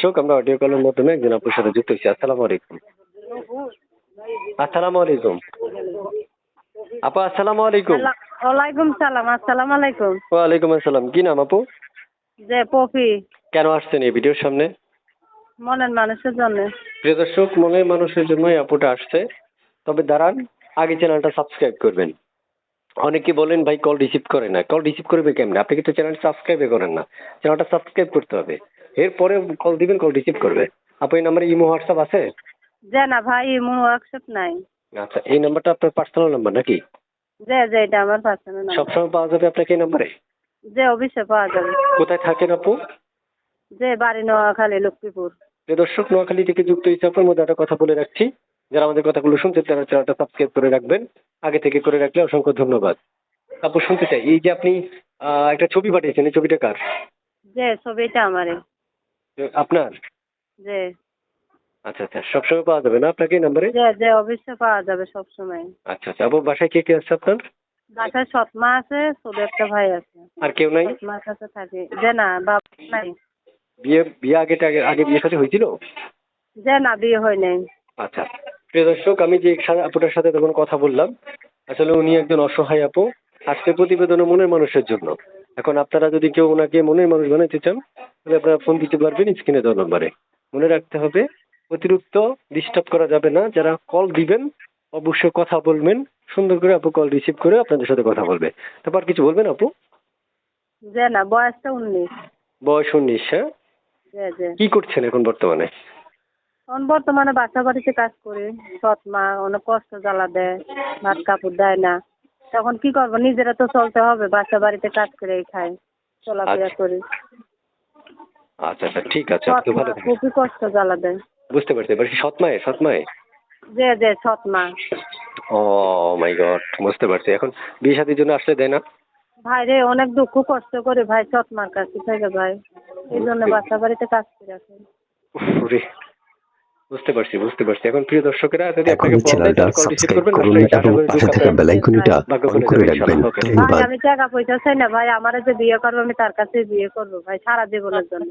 দর্শক আমরা অডিও কলের মাধ্যমে একজন আপুর সাথে যুক্ত হয়েছি। আসসালামু আলাইকুম। আসসালামু আলাইকুম। আপা আসসালামু আলাইকুম। ওয়ালাইকুম সালাম আসসালামু আলাইকুম। ওয়ালাইকুম আসসালাম। কি নাম আপু? যে পপি। কেন আসছেন এই ভিডিওর সামনে? মনের মানুষের জন্য। প্রিয় দর্শক মনের মানুষের জন্য এই আপুটা আসছে। তবে দাঁড়ান আগে চ্যানেলটা সাবস্ক্রাইব করবেন। অনেকে বলেন ভাই কল রিসিভ করে না। কল রিসিভ করবে কেমনে? আপনি কিন্তু চ্যানেল সাবস্ক্রাইবে করেন না। চ্যানেলটা সাবস্ক্রাইব করতে হবে। এরপরে কল দিবেন কল রিসিভ করবে। আপু এই নাম্বারে ইমো হোয়াটসঅ্যাপ আছে? যে না ভাই ইমো ওয়ার্কশপ নাই। আচ্ছা এই নাম্বারটা আপনার পার্সোনাল নাম্বার নাকি? যে যে এটা আমার পার্সোনাল নাম্বার সবসময় পাওয়া যাবে আপনাকে এই নাম্বারে যে অবশ্যই পাওয়া যাবে। কোথায় থাকেন আপু? যে বাড়ি নোয়াখালী লক্ষ্মীপুর। যে দর্শক নোয়াখালী থেকে যুক্ত হয়েছে আপনার মধ্যে একটা কথা বলে রাখছি। যারা আমাদের কথাগুলো শুনছেন তারা চ্যানেলটা সাবস্ক্রাইব করে রাখবেন। আগে থেকে করে রাখলে অসংখ্য ধন্যবাদ। আপু শুনতে চাই এই যে আপনি একটা ছবি পাঠিয়েছেন এই ছবিটা কার? যে ছবিটা আমারে আপনার? যে আচ্ছা আচ্ছা সবসময় পাওয়া যাবে না আপনাকে এই নাম্বারে? অবশ্যই পাওয়া যাবে সব সময় আচ্ছা আচ্ছা আপু বাসায় কে কে আছে আপনার? বাসায় সৎমা আছে ছোট একটা ভাই আছে। আর কেউ নাই? কাছে থাকে। যে না বাবা নাই। বিয়ে বিয়ে আগে আগে আগে বিয়ে সাথে হয়েছিল? যে না বিয়ে হয় নাই। আচ্ছা প্রিয় দর্শক আমি যে আপুটার সাথে তখন কথা বললাম আসলে উনি একজন অসহায় আপু আজকে প্রতিবেদনে মনের মানুষের জন্য। এখন আপনারা যদি কেউ ওনাকে মনের মানুষ বানাইতে চান তাহলে আপনারা ফোন দিতে পারবেন স্ক্রিনে দেওয়া নম্বরে। মনে রাখতে হবে অতিরিক্ত ডিস্টার্ব করা যাবে না। যারা কল দিবেন অবশ্যই কথা বলবেন সুন্দর করে আপু কল রিসিভ করে আপনাদের সাথে কথা বলবে। তারপর কিছু বলবেন আপু? যে না বয়সটা উনিশ। বয়স উনিশ হ্যাঁ? কি করছেন এখন বর্তমানে? এখন বর্তমানে বাসা বাড়িতে কাজ করি সৎ মা অনেক কষ্ট জ্বালা দেয় ভাত কাপড় দেয় না। তখন কি করব? নিজেরা তো চলতে হবে বাসা বাড়িতে কাজ করে খাই চলাফেরা আচ্ছা। করি। আচ্ছা আচ্ছা ঠিক আছে সৎ আপনি ভালো থাকেন। খুবই কষ্ট জ্বালা দেয় বুঝতে পারছি এবার কি সৎমায়ে সৎমায়ে যে যে সৎ মা ও মাই গড বুঝতে পারছি। এখন বিয়ে শাদির জন্য আসলে দেয় না? ভাই রে অনেক দুঃখ কষ্ট করে ভাই সৎ মার কাছে থেকে ভাই। এই জন্য বাসা বাড়িতে কাজ করে রে। বুঝতে পারছি বুঝতে পারছি। এখন প্রিয় দর্শকেরা যদি আপনাকে চ্যানেলটা তাহলে কল রিসিভ সাবস্ক্রাইব করুন এবং পাশে থাকা বেল আইকনটা অন করে রাখবেন। ইনশাআল্লাহ। ওকে। ভাই ধন্যবাদ আমি টাকা পয়সা চাই না ভাই। আমার যে বিয়ে করব আমি তার কাছে বিয়ে করব ভাই সারা জীবনের জন্য।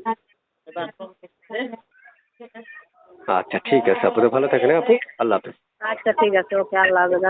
আচ্ছা ঠিক আছে। আপনি ভালো থাকেন হ্যাঁ আপু? আল্লাহ হাফেজ। আচ্ছা ঠিক আছে। ওকে আল্লাহ হাফেজ।